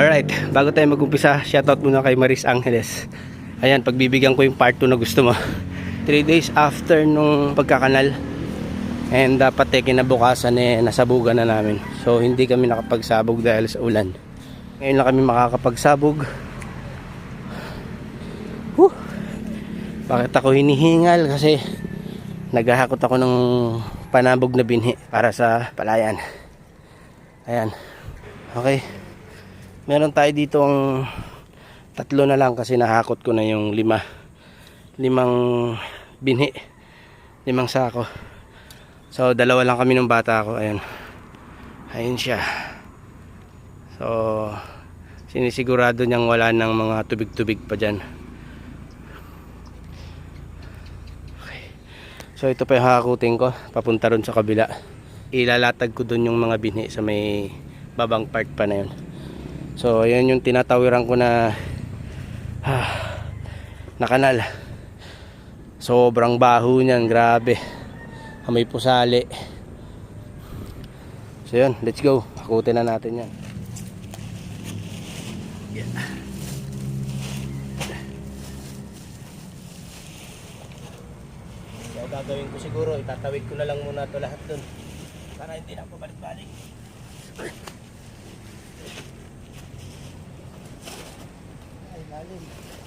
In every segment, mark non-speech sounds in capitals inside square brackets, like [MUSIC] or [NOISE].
Alright, bago tayo mag-umpisa, shoutout muna kay Maris Angeles. Ayan, pagbibigyan ko yung part 2 na gusto mo. 3 days after nung pagkakanal. And dapat eh, kinabukasan eh, nasabugan na namin. So, hindi kami nakapagsabog dahil sa ulan. Ngayon lang kami makakapagsabog. Whew! Bakit ako hinihingal? Kasi naghahakot ako ng panabog na binhi para sa palayan. Ayan. Okay. Meron tayo dito ang tatlo na lang kasi nahakot ko na yung lima. Limang binhi. Limang sako. So, dalawa lang kami ng bata ko. Ayan. Ayun siya. So, sinisigurado niyang wala ng mga tubig-tubig pa dyan. Okay. So, ito pa yung hakutin ko. Papunta ron sa kabila. Ilalatag ko dun yung mga binhi sa may babang part pa na yun. So, ayan yung tinatawiran ko na ah, na kanal. Sobrang baho niyan, grabe. May pusali. So, yun, let's go. Hakutin na natin yan. Yeah. So, gagawin ko siguro, itatawid ko na lang muna to lahat dun. Para hindi na pabalik-balik. Ay, lalim.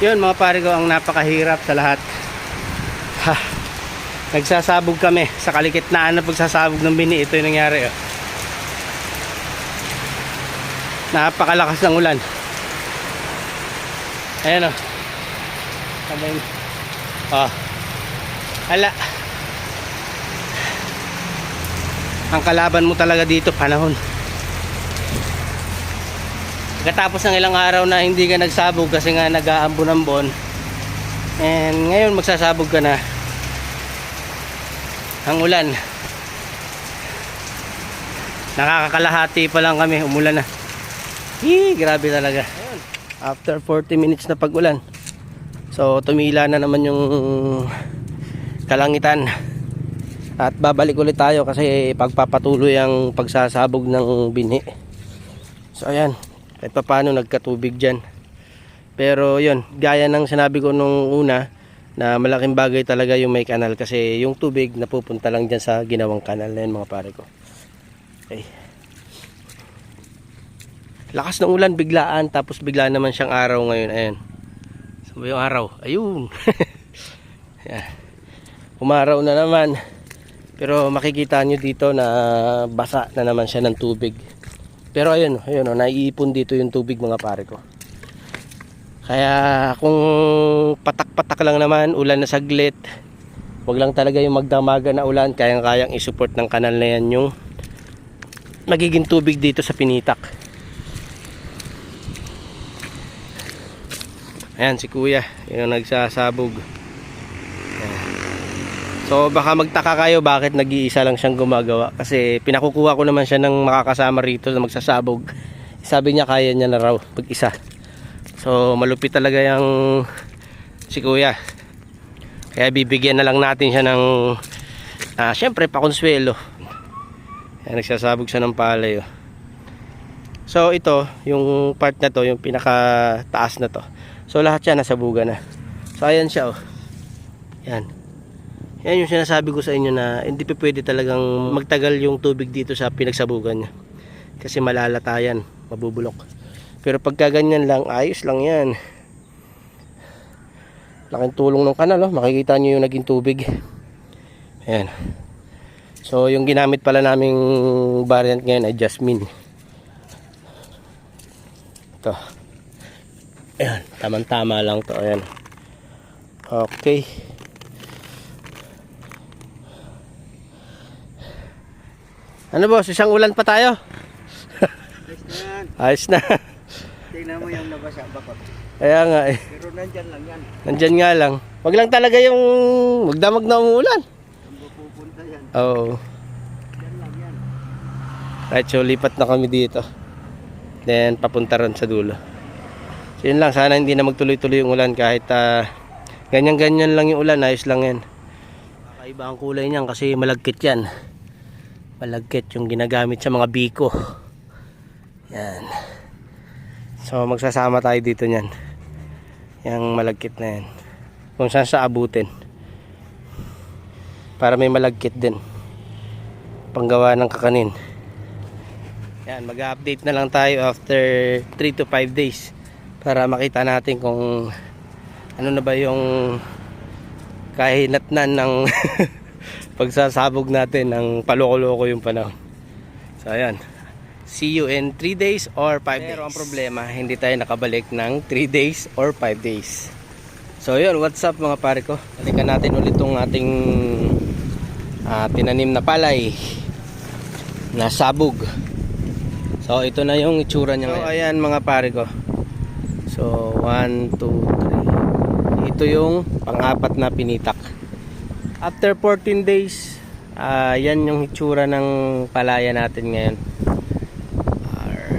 Yun mga pare ko ang napakahirap sa lahat. Ha. Nagsasabog kami sa kalikitnaan ng pagsasabog ng bini. Ito yung nangyari. Oh. Napakalakas ng ulan. Ayan oh. Kamay. Oh. Hala. Ang kalaban mo talaga dito panahon. Pagkatapos ng ilang araw na hindi ka nagsabog kasi nga nag-aambon-ambon and ngayon magsasabog ka na. Ang ulan. Nakakakalahati pa lang kami. Umulan na. Hii, grabe talaga. After 40 minutes na pag-ulan. So tumila na naman yung kalangitan. At babalik ulit tayo kasi pagpapatuloy ang pagsasabog ng binhi. So ayan kahit pa paano nagkatubig dyan. Pero yun gaya ng sinabi ko nung una na malaking bagay talaga yung may kanal kasi yung tubig napupunta lang dyan sa ginawang kanal na yun mga pare ko. Okay. lakas ng ulan biglaan tapos bigla naman siyang araw ngayon ayan. Sabi yung araw? Ayun. [LAUGHS] Ayan. umaraw na naman. Pero makikita nyo dito na basa na naman siya ng tubig pero ayun, ayun oh, naiipon dito yung tubig mga pare ko. Kaya kung patak-patak lang naman, ulan na saglit, wag lang talaga yung magdamaga na ulan, kayang-kayang isupport ng kanal na yan yung magiging tubig dito sa pinitak. Ayan si kuya, yung nagsasabog. So baka magtaka kayo bakit nag-iisa lang siyang gumagawa kasi pinakukuha ko naman siya ng makakasama rito na magsasabog. Sabi niya kaya niya na raw pag-isa. So malupit talaga yung si kuya. Kaya bibigyan na lang natin siya ng ah, syempre pakonsuelo. Ayan, nagsasabog siya ng palay. Oh. So ito, yung part na to, yung pinaka taas na to. So lahat siya nasabugan na. So ayan siya oh. Yan. Yan yung sinasabi ko sa inyo na hindi pa pwede talagang magtagal yung tubig dito sa pinagsabugan niya. Kasi malalatayan, mabubulok. Pero pagka ganyan lang, ayos lang yan. Laking tulong ng kanal, oh. makikita nyo yung naging tubig. Ayan. So yung ginamit pala naming variant ngayon ay jasmine. Ito. Ayan, tamang-tama lang to. Ayan. Okay. Ano boss, isang ulan pa tayo? Ayos na. [LAUGHS] Tingnan mo yung nabasa bakot. Kaya nga eh. Pero nandyan lang yan. Nandyan nga lang. Wag lang talaga yung magdamag na umuulan. Ang pupunta yan. Oo. Yan lang yan. Right, so lipat na kami dito. Then papunta ron sa dulo. So yun lang, sana hindi na magtuloy-tuloy yung ulan kahit ah, ganyan-ganyan lang yung ulan, ayos lang yan. Kakaiba ang kulay niyan kasi malagkit yan. Malagkit yung ginagamit sa mga biko. Yan. So magsasama tayo dito niyan. Yung malagkit na yan. Kung saan sa abutin. Para may malagkit din. Panggawa ng kakanin. Yan, mag-update na lang tayo after 3 to 5 days para makita natin kung ano na ba yung kahinatnan ng [LAUGHS] pagsasabog natin ng paloko-loko yung panahon. So ayan. See you in 3 days or 5 days. Pero ang problema, hindi tayo nakabalik ng 3 days or 5 days. So yun, what's up mga pare ko? Balikan natin ulit tong ating ah, tinanim na palay na sabog. So ito na yung itsura niya ngayon. So ayan mga pare ko. So 1, 2, 3. Ito yung pang-apat na pinitak. After 14 days, ah yan yung itsura ng palaya natin ngayon. Ar-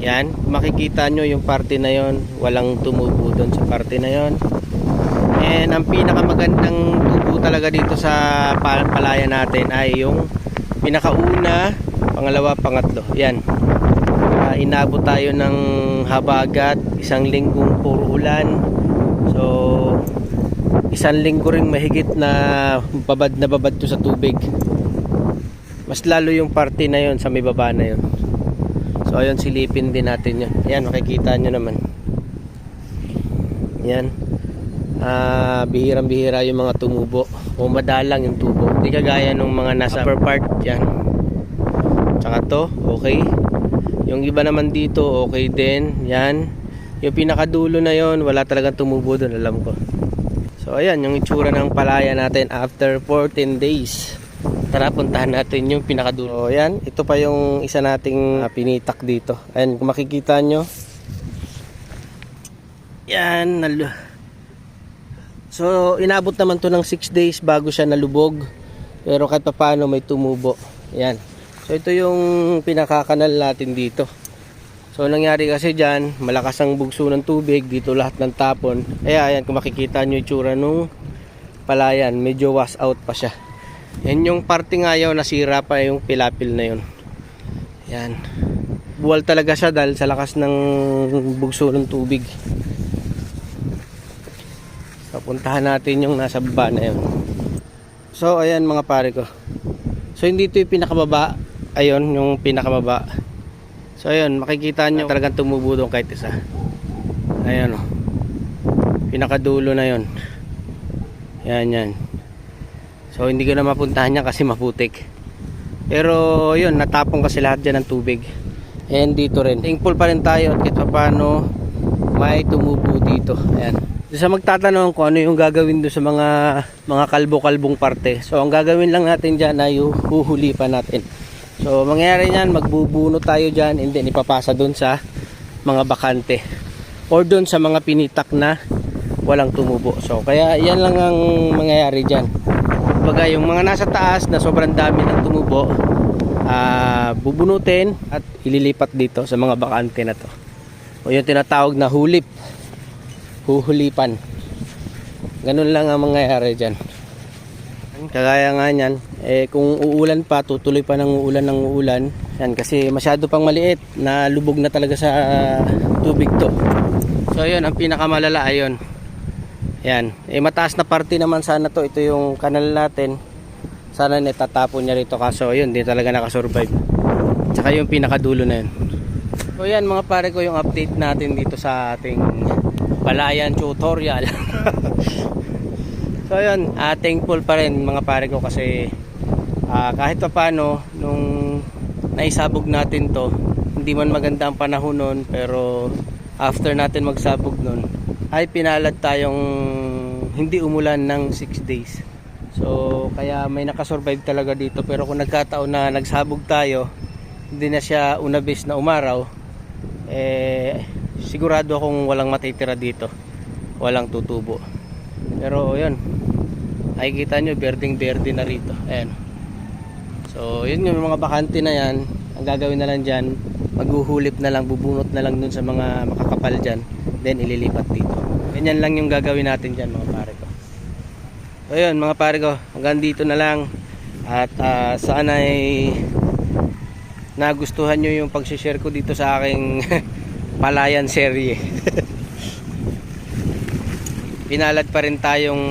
Yan, makikita nyo yung parte na yon, walang tumubo doon sa parte na yon. And ang pinakamagandang tubo talaga dito sa pal- palaya natin ay yung pinakauna, pangalawa, pangatlo. Yan. Ah, inabot tayo ng habagat, isang linggong puro ulan. So, isang linggo ring mahigit na babad na babad to sa tubig. Mas lalo yung parte na yon sa may baba na yon. So, ayun, silipin din natin yun. Yan, makikita nyo naman. Yan. Ah, bihirang-bihira yung mga tumubo o madalang yung tubo. Hindi kagaya nung mga nasa upper part yan. Tsaka to, okay. Yung iba naman dito, okay din. Yan. Yung pinakadulo na yon, wala talagang tumubo doon, alam ko. So ayan, yung itsura ng palaya natin after 14 days. Tara, puntahan natin yung pinakadulo. So ayan, ito pa yung isa nating ah, pinitak dito. Ayan, kung makikita nyo. Yan. So, inabot naman to ng 6 days bago siya nalubog. Pero kahit pa paano may tumubo. Yan. So, ito yung pinakakanal natin dito. So, nangyari kasi dyan, malakas ang bugso ng tubig. Dito lahat ng tapon. Kaya, ayan, kung makikita nyo yung tsura nung palayan, medyo wash out pa siya. Yan yung parte ngayon, nasira pa yung pilapil na yun. Yan. Buwal talaga siya dahil sa lakas ng bugso ng tubig. So, puntahan natin yung nasa baba na yun. So, ayan mga pare ko. So, hindi ito yung pinakababa. Ayun, yung pinakababa. So, ayun, makikita nyo talagang tumubo doon kahit isa. Ayan o. Pinakadulo na yun. Yan, yan. So, hindi ko na mapuntahan niya kasi maputik. Pero, yun, natapong kasi lahat dyan ng tubig. And dito rin. Thankful pa rin tayo at kahit paano may tumubo dito. Ayan. Sa magtatanong kung ano yung gagawin doon sa mga mga kalbo-kalbong parte. So ang gagawin lang natin diyan ay huhuli pa natin. So mangyayari niyan, magbubuno tayo diyan and then ipapasa doon sa mga bakante or doon sa mga pinitak na walang tumubo. So kaya yan lang ang mangyayari diyan. Baga yung mga nasa taas na sobrang dami ng tumubo, ah bubunutin at ililipat dito sa mga bakante na to. O yung tinatawag na hulip huhulipan. Ganun lang ang mangyayari dyan. Kagaya nga niyan, eh, kung uulan pa, tutuloy pa ng uulan ng uulan. Yan, kasi masyado pang maliit na lubog na talaga sa tubig to. So yun, ang pinakamalala ayun. Yan, eh, mataas na parte naman sana to. Ito yung kanal natin. Sana nitatapon niya rito kaso yun, di talaga nakasurvive. Tsaka yung pinakadulo na yun. So yan mga pare ko yung update natin dito sa ating palayan tutorial. [LAUGHS] so yun, uh, thankful pa rin mga pare ko kasi ah, kahit pa paano nung naisabog natin to, hindi man maganda ang panahon nun pero after natin magsabog nun, ay pinalad tayong hindi umulan ng 6 days. So, kaya may nakasurvive talaga dito. Pero kung nagkataon na nagsabog tayo, hindi na siya unabis na umaraw, eh, sigurado akong walang matitira dito. Walang tutubo. Pero, yun. Nakikita nyo, berding-berde na rito. Ayan. So, yun yung mga bakante na yan. Ang gagawin na lang dyan, maghuhulip na lang, bubunot na lang dun sa mga makakapal dyan. Then, ililipat dito. Ganyan lang yung gagawin natin dyan, mga pare ko. So, yun, mga pare ko. Hanggang dito na lang. At ah, sana ay nagustuhan nyo yung pag-share ko dito sa aking [LAUGHS] palayan serye. [LAUGHS] Pinalad pa rin tayong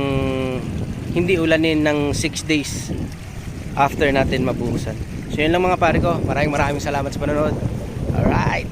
hindi ulanin ng 6 days after natin mabuhusan. So yun lang mga pare ko. Maraming maraming salamat sa panonood. Alright.